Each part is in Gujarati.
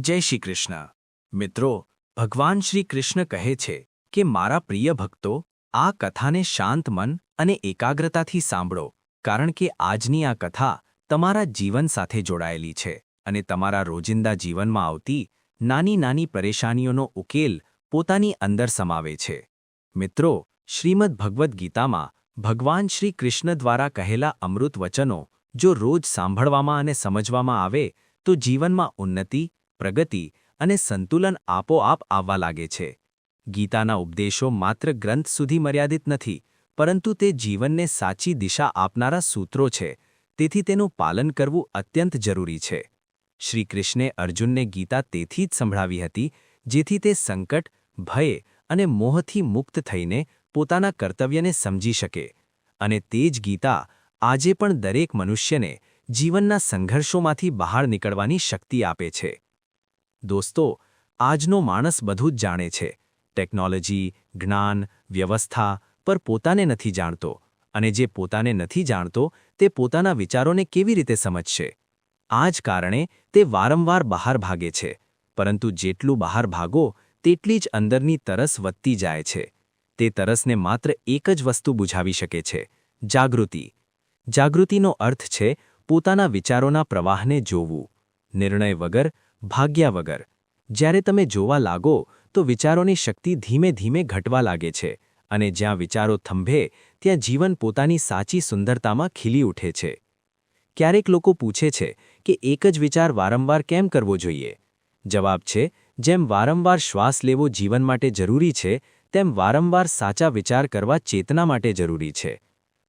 જય શ્રી કૃષ્ણ. મિત્રો, ભગવાન શ્રી કૃષ્ણ કહે છે કે, મારા પ્રિય ભક્તો, આ કથાને શાંત મન અને એકાગ્રતાથી સાંભળો, કારણ કે આજની આ કથા તમારા જીવન સાથે જોડાયેલી છે અને તમારા રોજિંદા જીવનમાં આવતી નાની નાની પરેશાનીઓનો ઉકેલ પોતાની અંદર સમાવે છે. મિત્રો, શ્રીમદ ભગવદ્ ગીતામાં ભગવાન શ્રી કૃષ્ણ દ્વારા કહેલા અમૃત વચનો જો રોજ સાંભળવામાં અને સમજવામાં આવે, તો જીવનમાં ઉન્નતિ પ્રગતિ અને સંતુલન આપોઆપ આવવા લાગે છે. ગીતાના ઉપદેશો માત્ર ગ્રંથ સુધી મર્યાદિત નથી, પરંતુ તે જીવનને સાચી દિશા આપનારા સૂત્રો છે. તેથી તેનું પાલન કરવું અત્યંત જરૂરી છે. શ્રી કૃષ્ણે અર્જુનને ગીતા તેથી જ સંભળાવી હતી, જેથી તે સંકટ, ભય અને મોહથી મુક્ત થઈને પોતાના કર્તવ્યને સમજી શકે. અને તે જ ગીતા આજે પણ દરેક મનુષ્યને જીવનના સંઘર્ષોમાંથી બહાર નીકળવાની શક્તિ આપે છે. દોસ્તો, આજનો માણસ બધું જ જાણે છે. ટેકનોલોજી, જ્ઞાન, વ્યવસ્થા પર પોતાને નથી જાણતો અને જે પોતાને નથી જાણતો તે પોતાના વિચારોને કેવી રીતે સમજશે? આ જ કારણે તે વારંવાર બહાર ભાગે છે, પરંતુ જેટલું બહાર ભાગો, તેટલી જ અંદરની તરસ વધતી જાય છે. તે તરસને માત્ર એક જ વસ્તુ બુઝાવી શકે છે, જાગૃતિ. જાગૃતિનો અર્થ છે પોતાના વિચારોના પ્રવાહને જોવું. નિર્ણય વગર ભાગ્યા વગર. જ્યારે તમે જોવા લાગો, તો વિચારોની શક્તિ ધીમે ધીમે ઘટવા લાગે છે અને જ્યાં વિચારો થંભે, ત્યાં જીવન પોતાની સાચી સુંદરતામાં ખીલી ઉઠે છે. ક્યારેક લોકો પૂછે છે કે એક જ વિચાર વારંવાર કેમ કરવો જોઈએ? જવાબ છે, જેમ વારંવાર શ્વાસ લેવો જીવન માટે જરૂરી છે, તેમ વારંવાર સાચા વિચાર કરવા ચેતના માટે જરૂરી છે.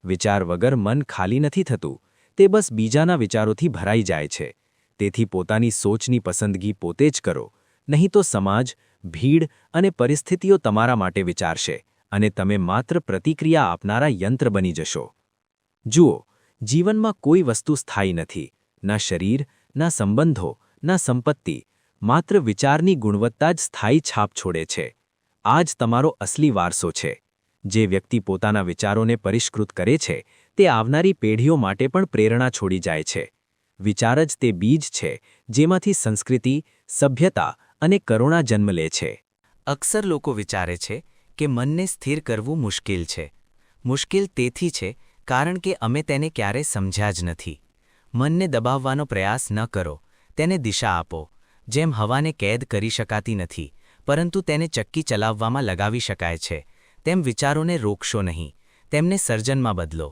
વિચાર વગર મન ખાલી નથી થતું, તે બસ બીજાના વિચારોથી ભરાઈ જાય છે. તેથી પોતાની સોચની પસંદગી પોતે જ કરો. નહીં તો સમાજ, ભીડ અને પરિસ્થિતિઓ તમારા માટે વિચારશે અને તમે માત્ર પ્રતિક્રિયા આપનારા યંત્ર બની જશો. જુઓ, જીવનમાં કોઈ વસ્તુ સ્થાયી નથી, ના શરીર, ના સંબંધો, ના સંપત્તિ, માત્ર વિચારની ગુણવત્તા જ સ્થાયી છાપ છોડે છે. આ જ તમારો અસલી વારસો છે. જે વ્યક્તિ પોતાના વિચારોને પરિષ્કૃત કરે છે, તે આવનારી પેઢીઓ માટે પણ પ્રેરણા છોડી જાય છે. વિચાર જ તે બીજ છે, જેમાંથી સંસ્કૃતિ, સભ્યતા અને કરુણા જન્મ લે છે. અક્સર લોકો વિચારે છે કે મનને સ્થિર કરવું મુશ્કેલ છે. મુશ્કેલ તેથી છે કારણ કે અમે તેને ક્યારે સમજ્યા જ નથી. મનને દબાવવાનો પ્રયાસ ન કરો, તેને દિશા આપો, જેમ હવાને કેદ કરી શકાતી નથી, પરંતુ તેને ચક્કી ચલાવવામાં લગાવી શકાય છે. તેમ વિચારોને રોકશો નહીં, તેમને સર્જનમાં બદલો.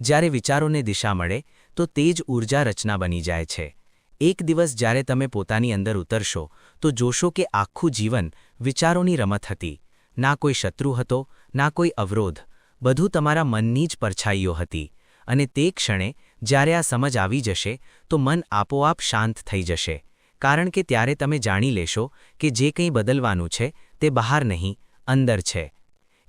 જ્યારે વિચારોને દિશા મળે તો તે જ ઊર્જા રચના બની જાય છે. એક દિવસ જ્યારે તમે પોતાની અંદર ઉતરશો, તો જોશો કે આખું જીવન વિચારોની રમત હતી. ના કોઈ શત્રુ હતો, ના કોઈ અવરોધ. બધું તમારા મનની જ પરછાઈઓ હતી. અને તે ક્ષણે જ્યારે આ સમજ આવી જશે, તો મન આપોઆપ શાંત થઈ જશે. કારણ કે ત્યારે તમે જાણી લેશો કે જે કંઈ બદલવાનું છે, તે બહાર નહીં, અંદર છે.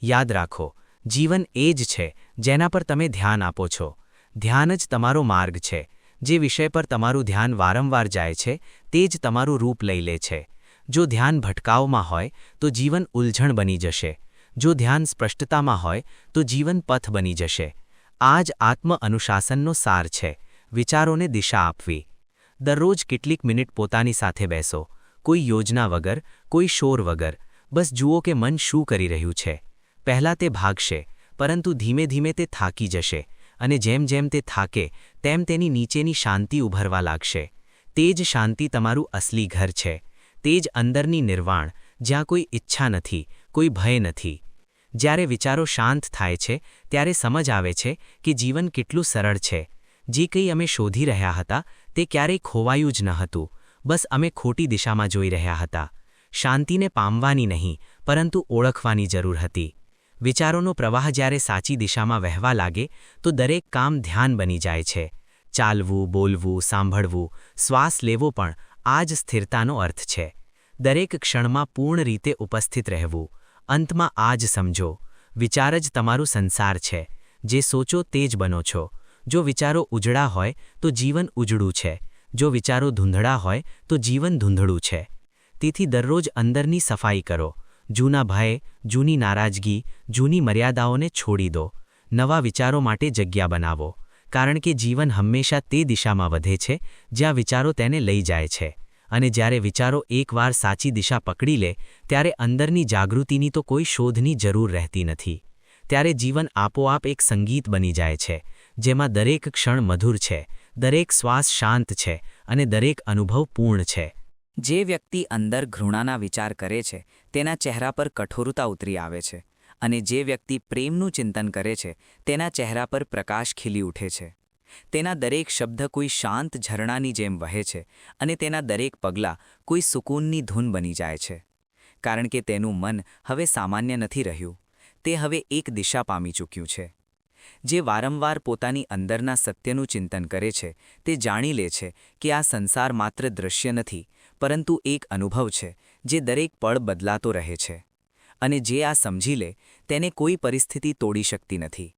યાદ રાખો, જીવન એ જ છે, જેના પર તમે ધ્યાન આપો છો. ધ્યાન જ તમારો માર્ગ છે. જે વિષય પર તમારું ધ્યાન વારંવાર જાય છે, તે જ તમારું રૂપ લઈ લે છે. જો ધ્યાન ભટકાવમાં હોય, તો જીવન ઉલઝણ બની જશે. જો ધ્યાન સ્પષ્ટતામાં હોય, તો જીવન પથ બની જશે. આ જ આત્મ અનુશાસનનો સાર છે. વિચારોને દિશા આપવી. દરરોજ કેટલીક મિનિટ પોતાની સાથે બેસો. કોઈ યોજના વગર, કોઈ શોર વગર. બસ જુઓ કે મન શું કરી રહ્યું છે. પહેલાં તે ભાગશે, પરંતુ ધીમે ધીમે તે થાકી જશે. અને જેમ જેમ તે થાકે, તેમ તેની નીચેની શાંતિ ઉભરવા લાગશે. તે જ શાંતિ તમારું અસલી ઘર છે. તે જ અંદરની નિર્વાણ, જ્યાં કોઈ ઈચ્છા નથી, કોઈ ભય નથી. જ્યારે વિચારો શાંત થાય છે, ત્યારે સમજ આવે છે કે જીવન કેટલું સરળ છે. જે કંઈ અમે શોધી રહ્યા હતા, તે ક્યારેય ખોવાયું જ ન હતું. બસ અમે ખોટી દિશામાં જોઈ રહ્યા હતા. શાંતિને પામવાની નહીં, પરંતુ ઓળખવાની જરૂર હતી. વિચારોનો પ્રવાહ જ્યારે સાચી દિશામાં વહેવા લાગે, તો દરેક કામ ધ્યાન બની જાય છે. ચાલવું, બોલવું, સાંભળવું, શ્વાસ લેવો પણ આ જ સ્થિરતાનો અર્થ છે. દરેક ક્ષણમાં પૂર્ણ રીતે ઉપસ્થિત રહેવું. અંતમાં આ જ સમજો. વિચાર જ તમારું સંસાર છે. જે સોચો તે જ બનો છો. જો વિચારો ઉજળા હોય, તો જીવન ઉજળું છે. જો વિચારો ધૂંધળા હોય, તો જીવન ધૂંધળું છે. તેથી દરરોજ અંદરની સફાઈ કરો. જૂના ભય જૂની નારાજગી, જૂની મર્યાદાઓને છોડી દો. નવા વિચારો માટે જગ્યા બનાવો. કારણ કે જીવન હંમેશા તે દિશામાં વધે છે, જ્યાં વિચારો તેને લઈ જાય છે. અને જ્યારે વિચારો એકવાર સાચી દિશા પકડી લે, ત્યારે અંદરની જાગૃતિની તો કોઈ શોધની જરૂર રહેતી નથી. ત્યારે જીવન આપોઆપ એક સંગીત બની જાય છે, જેમાં દરેક ક્ષણ મધુર છે, દરેક શ્વાસ શાંત છે અને દરેક અનુભવ પૂર્ણ છે. જે વ્યક્તિ અંદર ઘૃણાના વિચાર કરે છે, તેના ચહેરા પર કઠોરતા ઉતરી આવે છે અને જે વ્યક્તિ પ્રેમનું ચિંતન કરે છે, તેના ચહેરા પર પ્રકાશ ખીલી ઉઠે છે. તેના દરેક શબ્દ કોઈ શાંત ઝરણાની જેમ વહે છે અને તેના દરેક પગલાં કોઈ સુકૂનની ધૂન બની જાય છે. કારણ કે તેનું મન હવે સામાન્ય નથી રહ્યું. તે હવે એક દિશા પામી ચૂક્યું છે. જે વારંવાર પોતાની અંદરના સત્યનું ચિંતન કરે છે, તે જાણી લે છે કે આ સંસાર માત્ર દૃશ્ય નથી પરંતુ એક અનુભવ છે, જે દરેક પળ બદલાતો રહે છે. અને જે આ સમજી લે, તેને કોઈ પરિસ્થિતિ તોડી શકતી નથી.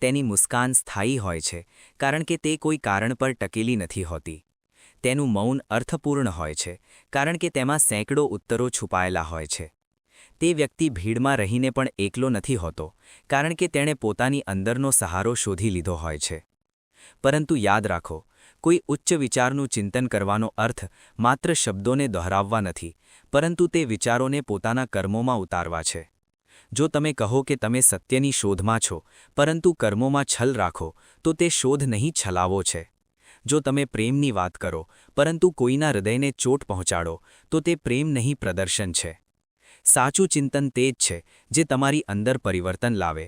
તેની મુસ્કાન સ્થાયી હોય છે, કારણ કે તે કોઈ કારણ પર ટકેલી નથી હોતી. તેનું મૌન અર્થપૂર્ણ હોય છે, કારણ કે તેમાં સેંકડો ઉત્તરો છુપાયેલા હોય છે. તે વ્યક્તિ ભીડમાં રહીને પણ એકલો નથી હોતો, કારણ કે તેણે પોતાની અંદરનો સહારો શોધી લીધો હોય છે. પરંતુ યાદ રાખો કોઈ ઉચ્ચ વિચારનું ચિંતન કરવાનો અર્થ માત્ર શબ્દોને દોહરાવવા નથી, પરંતુ તે વિચારોને પોતાના કર્મોમાં ઉતારવા છે. જો તમે કહો કે તમે સત્યની શોધમાં છો, પરંતુ કર્મોમાં છલ રાખો, તો તે શોધ નહીં છલાવો છે. જો તમે પ્રેમની વાત કરો, પરંતુ કોઈના હૃદયને ચોટ પહોંચાડો, તો તે પ્રેમ નહીં પ્રદર્શન છે. સાચું ચિંતન તે જ છે જે તમારી અંદર પરિવર્તન લાવે.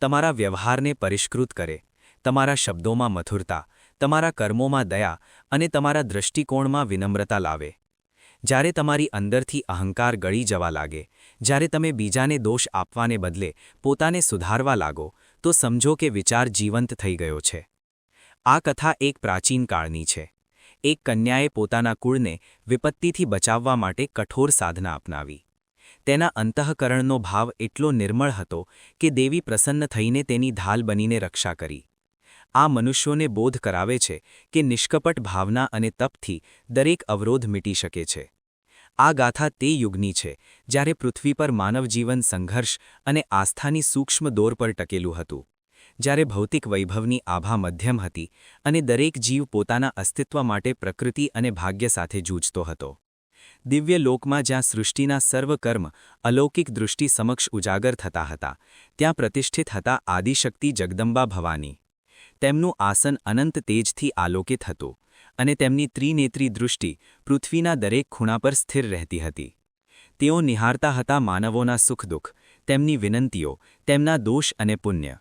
તમારા વ્યવહારને પરિષ્કૃત કરે. તમારા શબ્દોમાં મથુરતા તમારા કર્મોમાં દયા અને તમારા દૃષ્ટિકોણમાં વિનમ્રતા લાવે. જ્યારે તમારી અંદરથી અહંકાર ગળી જવા લાગે, જ્યારે તમે બીજાને દોષ આપવાને બદલે પોતાને સુધારવા લાગો, તો સમજો કે વિચાર જીવંત થઈ ગયો છે. આ કથા એક પ્રાચીન કાળની છે. એક કન્યાએ પોતાના કુળને વિપત્તિથી બચાવવા માટે કઠોર સાધના અપનાવી. તેના અંતઃકરણનો ભાવ એટલો નિર્મળ હતો કે દેવી પ્રસન્ન થઈને તેની ઢાલ બનીને રક્ષા કરી. આ મનુષ્યોને બોધ કરાવે છે કે નિષ્કપટ ભાવના અને તપથી દરેક અવરોધ મીટી શકે છે. આ ગાથા તે યુગની છે જ્યારે પૃથ્વી પર માનવજીવન સંઘર્ષ અને આસ્થાની સૂક્ષ્મ દોર પર ટકેલું હતું. જ્યારે ભૌતિક વૈભવની આભા મધ્યમ હતી અને દરેક જીવ પોતાના અસ્તિત્વ માટે પ્રકૃતિ અને ભાગ્ય સાથે જૂજતો હતો. દિવ્ય લોકમાં જ્યાં સૃષ્ટિના સર્વ કર્મ અલૌકિક દૃષ્ટિ સમક્ષ ઉજાગર થતા હતા, ત્યાં પ્રતિષ્ઠિત હતા આદિશક્તિ જગદંબા ભવાની. તેમનું આસન અનંત તેજથી આલોકિત હતું અને તેમની ત્રિનેત્રી દૃષ્ટિ પૃથ્વીના દરેક ખૂણા પર સ્થિર રહેતી હતી. તેઓ નિહારતા હતા માનવોના સુખદુઃખ તેમની વિનંતીઓ, તેમના દોષ અને પુણ્ય.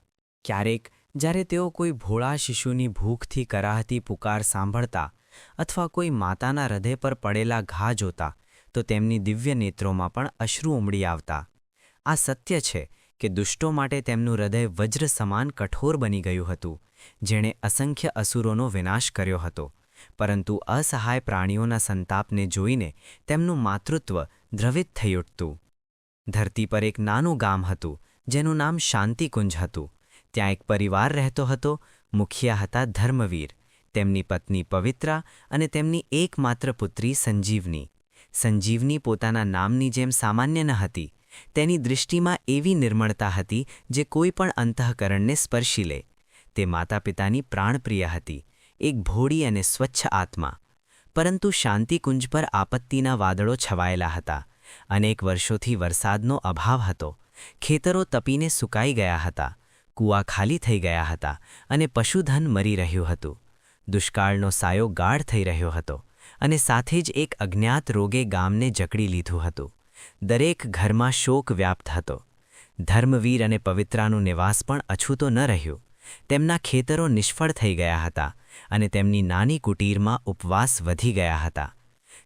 ક્યારેક, જ્યારે તેઓ કોઈ ભોળા શિશુની ભૂખથી કરાહતી પુકાર સાંભળતા અથવા કોઈ માતાના હૃદય પર પડેલા ઘા જોતા, તો તેમની દિવ્ય નેત્રોમાં પણ અશ્રુ ઉમડી આવતા. આ સત્ય છે કે દુષ્ટો માટે તેમનું હૃદય વજ્ર સમાન કઠોર બની ગયું હતું. જેણે અસંખ્ય અસુરોનો વિનાશ કર્યો હતો. પરંતુ અસહાય પ્રાણીઓના સંતાપને જોઈને તેમનું માતૃત્વ દ્રવિત થઈ ઉઠતું. ધરતી પર એક નાનું ગામ હતું, જેનું નામ શાંતિકુંજ હતું. ત્યાં એક પરિવાર રહેતો હતો, મુખિયા હતા ધર્મવીર. તેમની પત્ની પવિત્રા અને તેમની એકમાત્ર પુત્રી સંજીવની. સંજીવની પોતાના નામની જેમ સામાન્ય ન હતી. તેની દૃષ્ટિમાં એવી નિર્મળતા હતી, જે કોઈ પણ અંતઃકરણને સ્પર્શી લે. તે માતાપિતાની પ્રાણપ્રિય હતી, એક ભોળી અને સ્વચ્છ આત્મા. પરંતુ શાંતિકુંજ પર આપત્તિના વાદળો છવાયેલા હતા અનેક વર્ષોથી વરસાદનો અભાવ હતો. ખેતરો તપીને સુકાઈ ગયા હતા, કૂવા ખાલી થઈ ગયા હતા અને પશુધન મરી રહ્યું હતું. દુષ્કાળનો સાયો ગાઢ થઈ રહ્યો હતો અને સાથે જ એક અજ્ઞાત રોગે ગામને જકડી લીધું હતું. દરેક ઘરમાં શોક વ્યાપ્ત હતો. ધર્મવીર અને પવિત્રાનું નિવાસ પણ અછૂતો ન રહ્યું. તેમના ખેતરો નિષ્ફળ થઈ ગયા હતા અને તેમની નાની કુટીરમાં ઉપવાસ વધી ગયા હતા.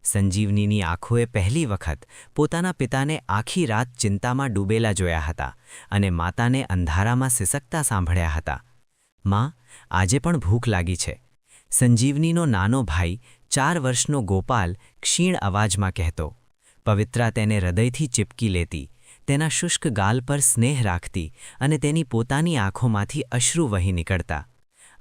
સંજીવનીની આંખોએ પહેલી વખત પોતાના પિતાને આખી રાત ચિંતામાં ડૂબેલા જોયા હતા અને માતાને અંધારામાં સિસકતા સાંભળ્યા હતા. માં, આજે પણ ભૂખ લાગી છે. સંજીવનીનો નાનો ભાઈ ચાર વર્ષનો ગોપાલ ક્ષીણ અવાજમાં કહેતો, પવિત્રા તેને હૃદયથી ચીપકી લેતી તેના શુષ્ક ગાલ પર સ્નેહ રાખતી અને તેની પોતાની આંખોમાંથી અશ્રુ વહી નીકળતા.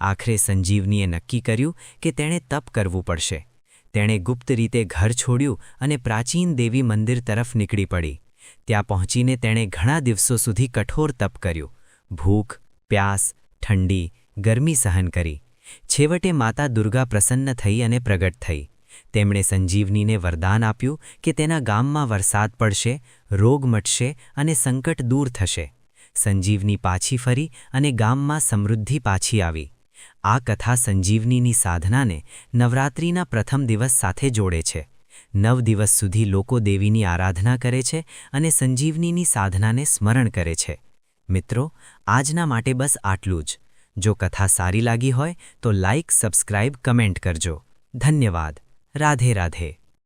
આખરે સંજીવનીએ નક્કી કર્યું કે તેણે તપ કરવું પડશે. તેણે ગુપ્ત રીતે ઘર છોડ્યું અને પ્રાચીન દેવી મંદિર તરફ નીકળી પડી. ત્યાં પહોંચીને તેણે ઘણા દિવસો સુધી કઠોર તપ કર્યું. ભૂખ, પ્યાસ, ઠંડી, ગરમી સહન કરી. છેવટે માતા દુર્ગા પ્રસન્ન થઈ અને પ્રગટ થઈ. તેમણે સંજીવનીને વરદાન આપ્યું કે તેના ગામમાં વરસાદ પડશે, રોગ મટશે અને સંકટ દૂર થશે. સંજીવની પાછી ફરી અને ગામમાં સમૃદ્ધિ પાછી આવી. આ કથા સંજીવનીની સાધનાને નવરાત્રિના પ્રથમ દિવસ સાથે જોડે છે. નવ દિવસ સુધી લોકો દેવીની આરાધના કરે છે અને સંજીવનીની સાધનાને સ્મરણ કરે છે. મિત્રો, આજના માટે બસ આટલું જ. જો કથા સારી લાગી હોય તો લાઇક સબસ્ક્રાઇબ, કમેન્ટ કરજો. ધન્યવાદ. રાધે રાધે.